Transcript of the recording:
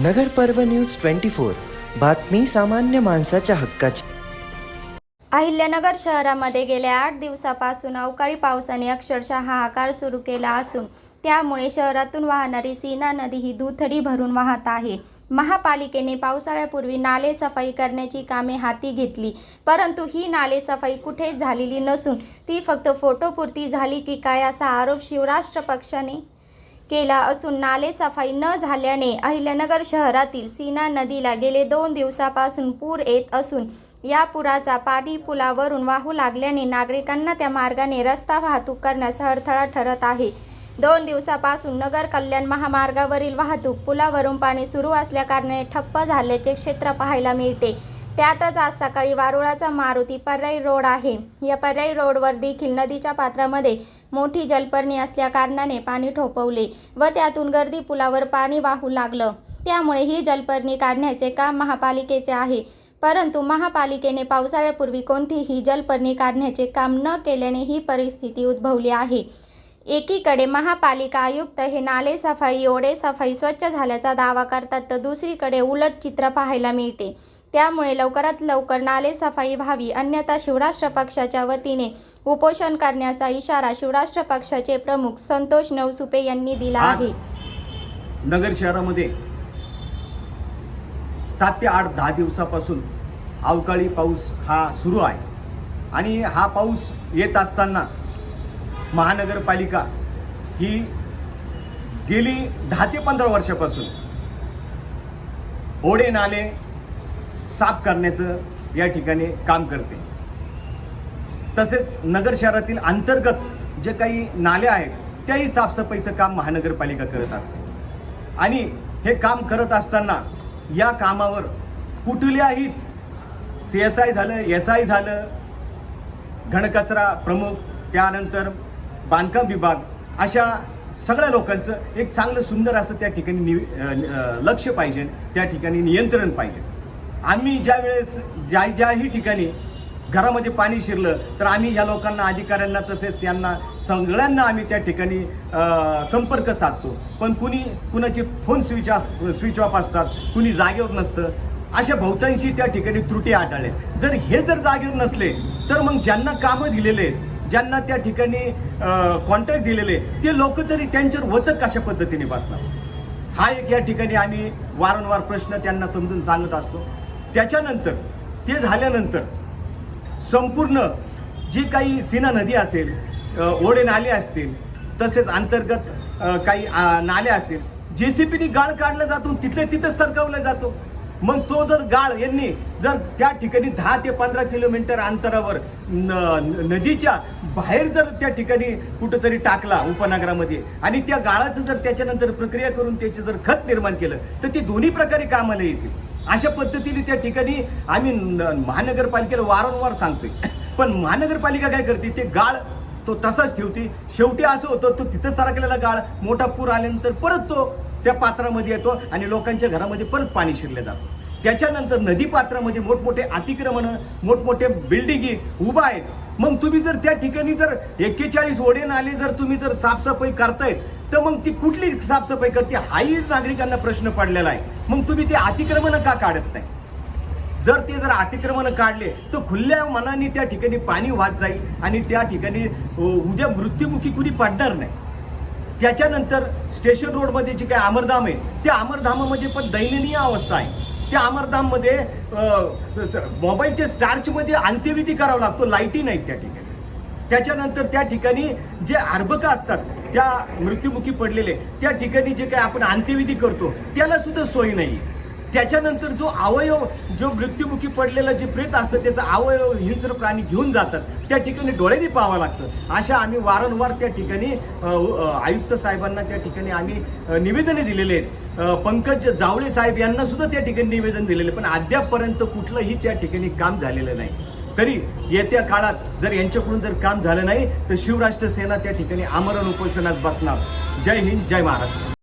नगर पर्व news twenty four. बातमी सामान्य माणसाच्या हक्काची. अहिल्यानगर शहरामध्ये गेल्या आठ दिवसापासून अवकाळी पावसाने अक्षरशः हाहाकार सुरू केला असून त्यामुळे शहरातून वाहणारी सीना नदी ही दुथडी भरून वाहत आहे. महापालिकेने पावसाळ्यापूर्वी नाले सफाई करण्याची कामे हाती घेतली परंतु ही नाले सफाई कुठेच झालेली नसून ती फक्त फोटोपुरती झाली की काय असा आरोप शिवराष्ट्र पक्षाने केला असून नाले सफाई न झाल्याने अहिल्यानगर शहरातील सीना नदीला गेले दोन दिवसापासून पूर येत असून या पुराचा पाणी पुलावरून वाहू लागल्याने नागरिकांना त्या मार्गाने रस्ता वाहतूक करण्यास अडथळा ठरत आहे. दोन दिवसापासून नगर कल्याण महामार्गावरील वाहतूक पुलावरून पाणी सुरू असल्याकारणाने ठप्प झाल्याचे क्षेत्र पाहायला मिळते. त्यातच आज सकाळी वारुळाचा मारुती पर्यायी रोड आहे. या पर्यायी रोडवर देखील नदीच्या पात्रामध्ये मोठी जलपर्णी असल्याकारणाने पाणी ठोपवले व त्यातून गर्दी पुलावर पाणी वाहू लागलं. त्यामुळे ही जलपर्णी काढण्याचे काम महापालिकेचे आहे. परंतु महापालिकेने पावसाळ्यापूर्वी कोणतीही जलपर्णी काढण्याचे काम न केल्याने ही परिस्थिती उद्भवली आहे. एकीकडे महापालिका आयुक्त हे नाले सफाई ओढे सफाई स्वच्छ झाल्याचा दावा करतात तर दुसरीकडे उलट चित्र पाहायला मिळते. त्यामुळे लवकरात लवकर नाले सफाई व्हावी. अन्यथा शिवराष्ट्र पक्षाच्या वतीने उपोषण करण्याचा इशारा शिवराष्ट्र पक्षाचे प्रमुख संतोष नवसुपे यांनी दिला आहे. नगर शहरामध्ये सात ते आठ दहा दिवसापासून अवकाळी पाऊस हा सुरू आहे. आणि हा पाऊस येत असताना महानगरपालिका ही गेली दहा ते पंधरा वर्षापासून. ओढे नाले साफ करण्याचं या ठिकाणी काम करते. तसेच नगर शहरातील अंतर्गत जे काही नाले आहेत त्याही साफसफाईचं काम महानगरपालिका करत असते. आणि हे काम करत असताना या कामावर कुठल्याहीच सी एस आय झालं एस आय झालं घनकचरा प्रमुख त्यानंतर बांधकाम विभाग अशा सगळ्या लोकांचं एक चांगलं सुंदर असं त्या ठिकाणी नि लक्ष पाहिजे त्या ठिकाणी नियंत्रण पाहिजे. आम्ही ज्या वेळेस ज्या ज्याही ठिकाणी घरामध्ये पाणी शिरलं तर आम्ही या लोकांना अधिकाऱ्यांना तसेच त्यांना सगळ्यांना आम्ही त्या ठिकाणी संपर्क साधतो. पण कुणी कुणाचे फोन स्विच आस स्विच ऑफ असतात कुणी जागेवर नसतं अशा बहुतांशी त्या ठिकाणी त्रुटी आढळल्या. जर हे जर जागेवर नसले तर मग ज्यांना कामं दिलेले आहेत, ज्यांना त्या ठिकाणी कॉन्ट्रॅक्ट दिलेले ते लोक तरी त्यांच्यावर वचक कशा पद्धतीने बसणार? हा एक या ठिकाणी आम्ही वारंवार प्रश्न त्यांना समजून सांगत असतो. त्याच्यानंतर ते झाल्यानंतर संपूर्ण जी काही सीना नदी असेल ओढे नाले असतील तसेच अंतर्गत काही नाले असतील जे सी पीने गाळ काढला जातो तिथले तिथंच सरकवला जातो. मग तो जर गाळ यांनी जर त्या ठिकाणी दहा ते पंधरा किलोमीटर अंतरावर न- नदीच्या बाहेर जर त्या ठिकाणी कुठंतरी टाकला उपनगरामध्ये आणि त्या गाळाचं जर त्याच्यानंतर प्रक्रिया करून त्याचे जर खत निर्माण केलं तर ते दोन्ही प्रकारे कामाला येतील. अशा पद्धतीने त्या ठिकाणी आम्ही महानगरपालिकेला वारंवार सांगतोय. पण महानगरपालिका काय करते ते गाळ तो तसाच ठेवते. शेवटी असं होतं तो तिथं सरकलेला गाळ मोठा पूर आल्यानंतर परत तो त्या पात्रामध्ये येतो आणि लोकांच्या घरामध्ये परत पाणी शिरले जातो. त्याच्यानंतर नदी पात्रामध्ये मोठमोठे अतिक्रमण मोठमोठे बिल्डिंगी उभा आहेत. मग तुम्ही जर त्या ठिकाणी जर एक्केचाळीस ओढे नाले जर तुम्ही जर साफसफाई करतायत तर मग ती कुठली साफसफाई करते हाही नागरिकांना प्रश्न पडलेला आहे. मग तुम्ही ते अतिक्रमण का काढत नाही? जर ते जर अतिक्रमण काढले तर खुल्या मनाने त्या ठिकाणी पाणी वाहत जाईल आणि त्या ठिकाणी उद्या मृत्युमुखी कुणी पडणार नाही. त्याच्यानंतर स्टेशन रोडमध्ये जे काही अमरधाम आहे त्या अमरधामामध्ये पण दयनीय अवस्था आहे. त्या अमरधाममध्ये मोबाईलच्या स्टार्चमध्ये अंत्यविधी करावा लागतो लाईटी नाहीत त्या ठिकाणी. त्याच्यानंतर त्या ठिकाणी जे अर्भकं असतात त्या मृत्युमुखी पडलेले त्या ठिकाणी जे काही आपण अंत्यविधी करतो त्याला सुद्धा सोय नाही. त्याच्यानंतर जो अवयव जो मृत्युमुखी पडलेलं जे प्रेत असतं त्याचा अवयव हिंस्र प्राणी घेऊन जातात. त्या ठिकाणी डोळ्यांनी पाहावं लागतं. अशा आम्ही वारंवार त्या ठिकाणी आयुक्त साहेबांना त्या ठिकाणी आम्ही निवेदने दिलेले आहेत. पंकज जावळे साहेब यांना सुद्धा त्या ठिकाणी निवेदन दिलेले पण अद्यापपर्यंत कुठलंही त्या ठिकाणी काम झालेलं नाही. तरी येत्या काळात जर यांच्याकडून जर काम झालं नाही तर शिवराष्ट्र सेना त्या ठिकाणी आमरण उपोषणास बसणार. जय हिंद जय महाराष्ट्र.